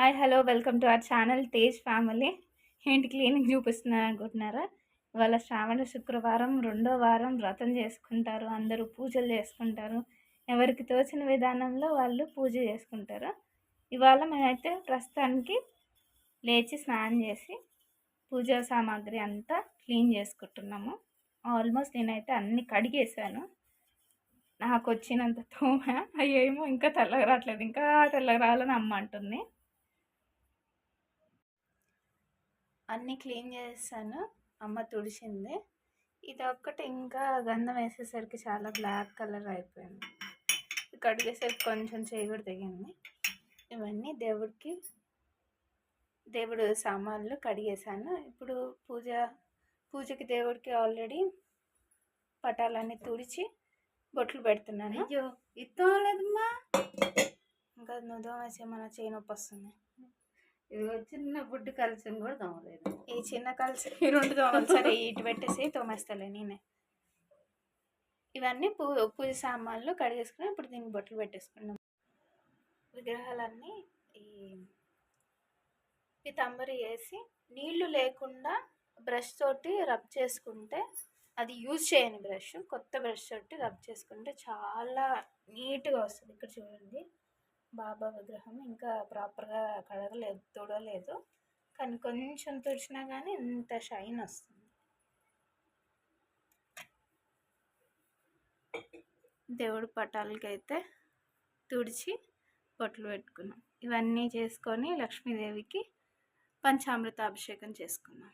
Hi hello welcome to our channel Tej family. ఏంటి cleaning చూపిస్తున్నారు అనుకుంటున్నారా? ఇవాళ శ్రావణ శుక్రవారం రెండో వారం వ్రతం చేసుకుంటారు అందరూ పూజలు చేసుకుంటారు. ఎవరికి తోచిన విధానంలో వాళ్ళు పూజ చేసుకుంటారు. ఇవాళ మేమైతే ప్రస్తుతానికి లేచి స్నానం చేసి పూజా సామాగ్రి అంతా క్లీన్ చేసుకుంటున్నాము. ఆల్మోస్ట్ నేనైతే అన్ని కడిగేసాను నాకు వచ్చినంత తోమ అయ్యేమో ఇంకా తెల్లగా రావట్లేదు ఇంకా తెల్లగా రావాలని అమ్మ అంటుంది. అన్నీ క్లీన్ చేసాను. అమ్మ తుడిచింది. ఇది ఒక్కటి ఇంకా గంధం వేసేసరికి చాలా బ్లాక్ కలర్ అయిపోయింది. కడిగేసరికి కొంచెం చేయి కూడా తెగింది. ఇవన్నీ దేవుడికి దేవుడు సామాన్లు కడిగేసాను ఇప్పుడు పూజ పూజకి దేవుడికి ఆల్రెడీ పటాలన్నీ తుడిచి బొట్లు పెడుతున్నాను. అయ్యో ఇంకా నువ్వు దోమేసి మన చేయి నొప్పి వస్తుంది. ఇదిగో చిన్న బుడ్డి కలిసి కూడా తోమలేదు. ఈ చిన్న కలిసి ఈ రెండు తోమలు. సరే ఇటు పెట్టేసి తోమేస్తాలే నేనే. ఇవన్నీ పూ పూజ సామాన్లు కడిగేసుకుని ఇప్పుడు దీన్ని బొట్టలు పెట్టేసుకున్నాం. విగ్రహాలన్నీ ఈ పితంబరి వేసి నీళ్ళు లేకుండా బ్రష్ తోటి రబ్ చేసుకుంటే అది యూజ్ చేయని బ్రష్ కొత్త బ్రష్ తోటి రబ్ చేసుకుంటే చాలా నీట్గా వస్తుంది. ఇక్కడ చూడండి. బాబా విగ్రహం ఇంకా ప్రాపర్గా కడగలేదు తుడలేదు. కానీ కొంచెం తుడిచినా కానీ ఇంత షైన్ వస్తుంది. దేవుడి పటాలకైతే తుడిచి బొట్లు పెట్టుకున్నాం. ఇవన్నీ చేసుకొని లక్ష్మీదేవికి పంచామృత అభిషేకం చేసుకున్నాం.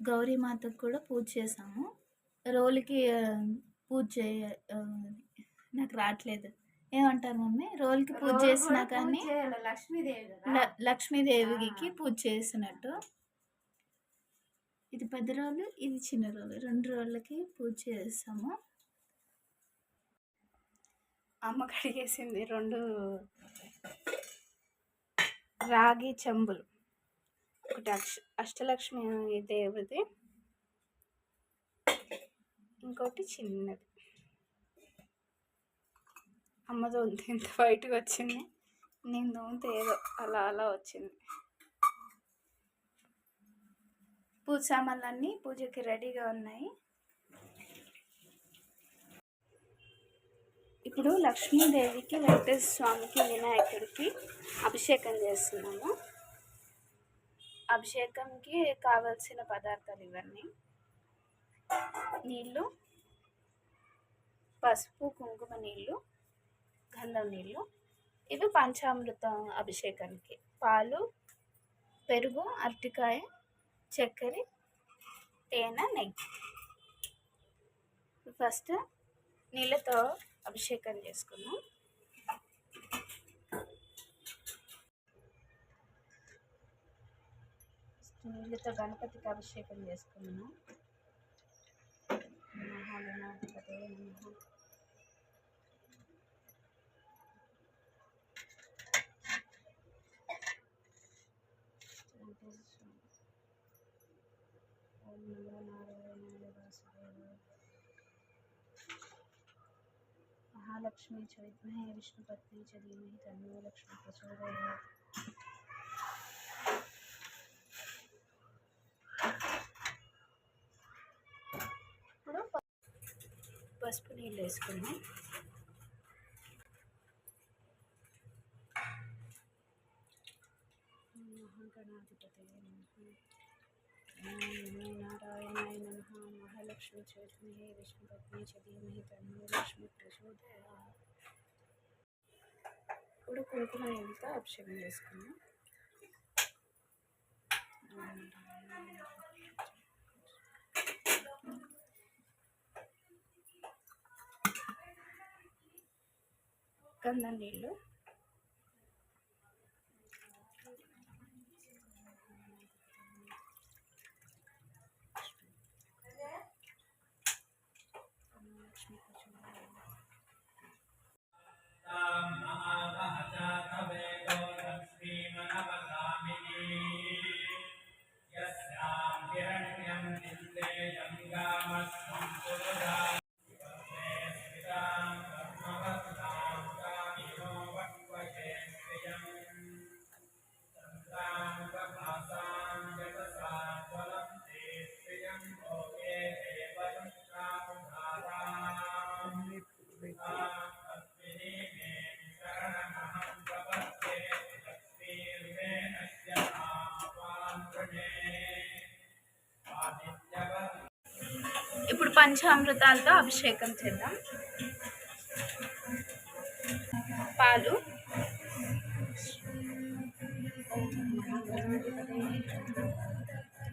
గౌరీమాతకు కూడా పూజ చేసాము. రోలుకి పూజ చేయ నాకు రావట్లేదు. ఏమంటారు మమ్మీ? రోల్కి పూజ చేసినా కానీ లక్ష్మీదేవి లక్ష్మీదేవికి పూజ చేసినట్టు. ఇది పెద్ద రోలు ఇది చిన్న రోలు రెండు రోళ్ళకి పూజ చేస్తాము. అమ్మ కడిగేసింది రెండు రాగి చెంబులు. ఒకటి అక్ష అష్టలక్ష్మి దేవుడిది ఇంకోటి చిన్నది. అమ్మ దోంతే ఇంత బయటకు వచ్చింది. నేను దోంతే ఏదో అలా అలా వచ్చింది. పూజ సామాన్లన్నీ పూజకి రెడీగా ఉన్నాయి. ఇప్పుడు లక్ష్మీదేవికి వెంకటేశ్వర స్వామికి వినాయకుడికి అభిషేకం చేస్తున్నాము. అభిషేకంకి కావలసిన పదార్థాలు ఇవన్నీ. నీళ్ళు పసుపు కుంకుమ నీళ్ళు గంధం నీళ్ళు ఇవి పంచామృతం అభిషేకానికి. పాలు పెరుగు అరటికాయ చక్కెర తేనె నెయ్యి. ఫస్ట్ నీళ్ళతో అభిషేకం చేసుకున్నాం నీళ్ళతో గణపతికి అభిషేకం చేసుకున్నాం మహాగణాధిపతే నమః ఓం నమో నారాయణాయ వాసుదేవాయ మహాలక్ష్మి చ విద్మహే విష్ణుపత్ని చ ధీమహి తన్నో లక్ష్మి ప్రచోదయాత్ ఇప్పుడు ప- పసుపు నీళ్ళు వేసుకున్నాం మహాగణాధిపతే నమః. మహాలక్ష్మి చ విద్మహే విష్ణుపత్ని చ ధీమహి తన్నో లక్ష్మి ప్రచోదయాత్ ఇప్పుడు కుంకుమ నీళ్ళతో అభిషేకం చేసుకున్నాం? గంధం నీళ్ళు పంచామృతాలతో అభిషేకం చేద్దాం పాలు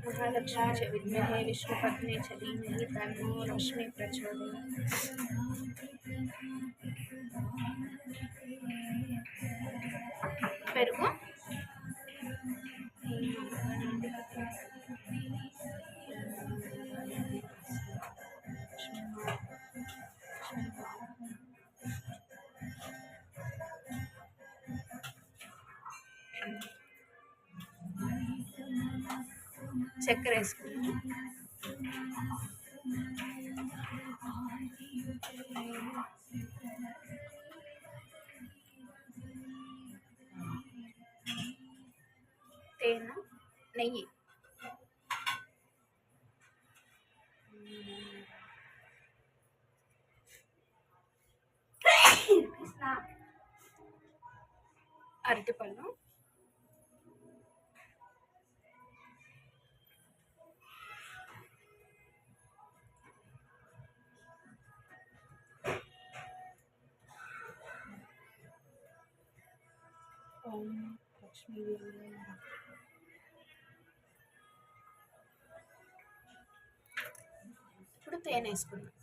మహాలక్ష్మి చ విద్మహే విష్ణుపత్ని చ ధీమహి తన్నో లక్ష్మి ప్రచోదయాత్ పెరుగు చక్కెర వేసుకుందాం తేనె నెయ్యి లక్ష్మీదేవి ఇప్పుడు తేనె వేసుకుందాం.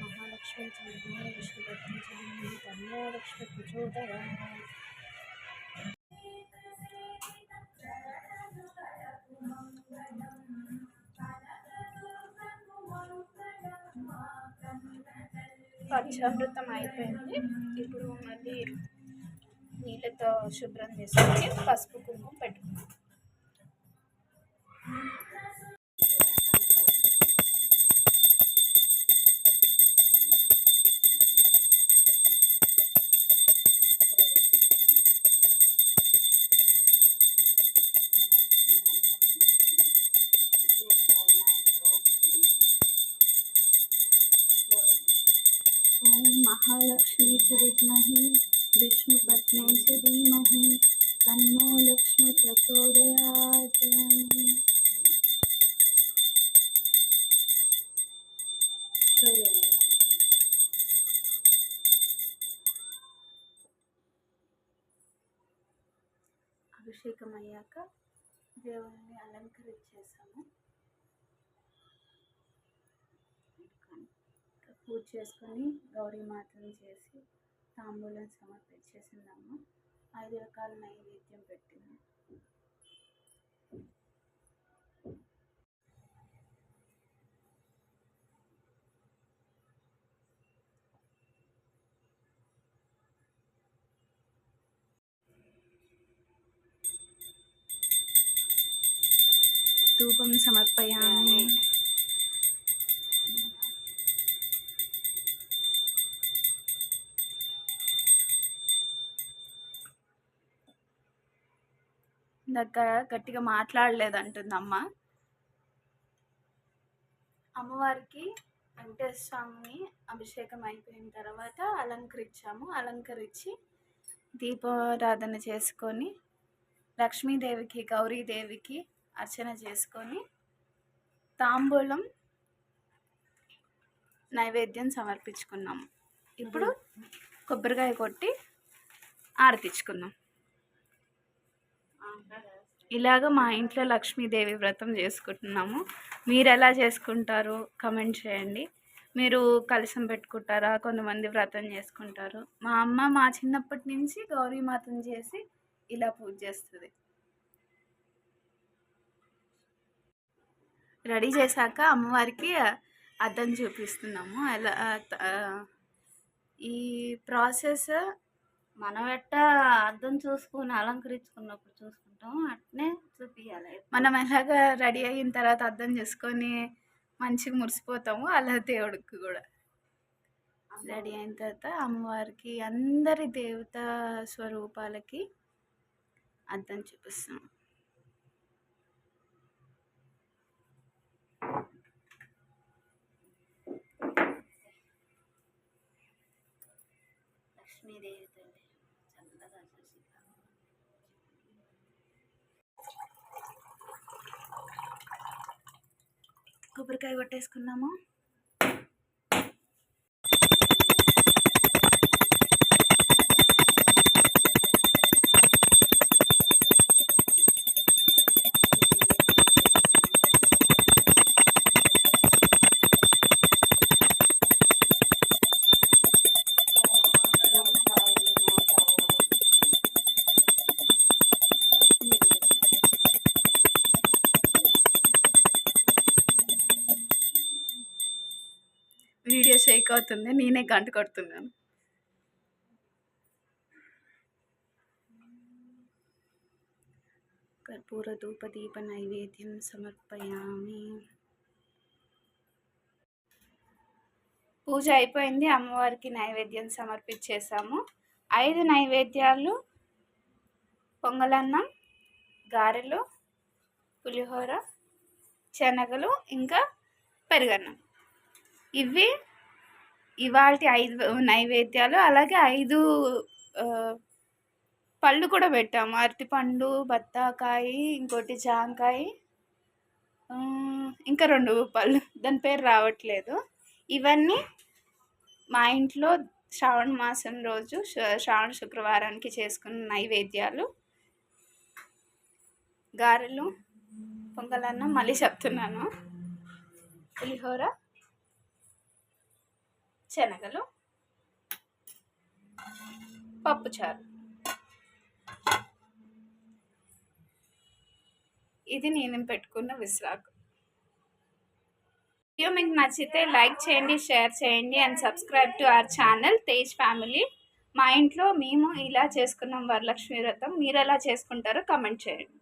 మహాలక్ష్మి చంద్రమా విష్ణుపత్ని చంద్రమా తన్నో లక్ష్మి ప్రచోదయా పంచామృతం అయిపోయింది. ఇప్పుడు మళ్ళీ నీళ్ళతో శుభ్రం చేసుకొని పసుపు కుంకుమ పెట్టుకుందాం. ఓం మహాలక్ష్మి చ విద్మహి విష్ణుపత్నే చ ధీమహి తన్నో లక్ష్మి ప్రచోదయాత్ అభిషేకం అయ్యాక దేవుణ్ణి అలంకరించేసాము పూజ చేసుకొని గౌరీ మాతను చేసి తాంబూలం సమర్పించేసిందమ్మ. ఐదు రకాల నైవేద్యం పెట్టింది. ధూపం సమర్పయామి. దగ్గర గట్టిగా మాట్లాడలేదు అంటుందమ్మ అమ్మవారికి వెంకటేశ్వర స్వామిని అభిషేకం అయిపోయిన తర్వాత అలంకరించాము. అలంకరించి దీపారాధన చేసుకొని లక్ష్మీదేవికి గౌరీదేవికి అర్చన చేసుకొని తాంబూలం నైవేద్యం సమర్పించుకున్నాము. ఇప్పుడు కొబ్బరికాయ కొట్టి ఆరతిచ్చుకుందాం ఇలాగ మా ఇంట్లో లక్ష్మీదేవి వ్రతం చేసుకుంటున్నాము. మీరు ఎలా చేసుకుంటారు? కమెంట్ చేయండి. మీరు కలశం పెట్టుకుంటారా? కొంతమంది వ్రతం చేసుకుంటారు. మా అమ్మ మా చిన్నప్పటి నుంచి గౌరీమాతను చేసి ఇలా పూజ చేస్తుంది. రెడీ చేశాక అమ్మవారికి అద్దం చూపిస్తున్నాము. ఎలా ఈ ప్రాసెస్ మనం ఎట్ట అద్దం చూసుకుని అలంకరించుకున్నప్పుడు చూసుకుంటాం అట్నే చూపించాలి మనం ఎలాగ రెడీ అయిన తర్వాత అర్థం చేసుకొని మంచిగా మురిసిపోతాము అలా దేవుడికి కూడా. రెడీ అయిన తర్వాత అమ్మవారికి అందరి దేవతా స్వరూపాలకి అర్థం చూపిస్తాను లక్ష్మీదేవి తల్లి చల్లగా చూసి కొబ్బరికాయ కొట్టేసుకున్నాము. వీడియో షేక్ అవుతుంది నేనే గంట కొడుతున్నాను. కర్పూర ధూప దీప నైవేద్యం సమర్పయామి. పూజ అయిపోయింది అమ్మవారికి నైవేద్యం సమర్పించేసాము ఐదు నైవేద్యాలు పొంగలన్నం గారెలు పులిహోర శనగలు ఇంకా పెరుగన్నం. ఇవి ఇవాళ ఐదు నైవేద్యాలు అలాగే ఐదు పళ్ళు కూడా పెట్టాము. అరటిపండు బత్తాకాయ ఇంకోటి జాంకాయ ఇంకా రెండు పళ్ళు. దాని పేరు రావట్లేదు. ఇవన్నీ మా ఇంట్లో శ్రావణ మాసం రోజు శ్రావణ శుక్రవారానికి చేసుకున్న నైవేద్యాలు. గారెలు పొంగలన్నం మళ్ళీ చెప్తున్నాను. పులిహోర శనగలు పప్పుచారు ఇది నేను పెట్టుకున్న విశ్రాకు వీడియో మీకు నచ్చితే లైక్ చేయండి షేర్ చేయండి and subscribe to our channel Tej family. మా ఇంట్లో మేము ఇలా చేసుకున్నాం వరలక్ష్మి వ్రతం. మీరు ఎలా చేసుకుంటారో కమెంట్ చేయండి.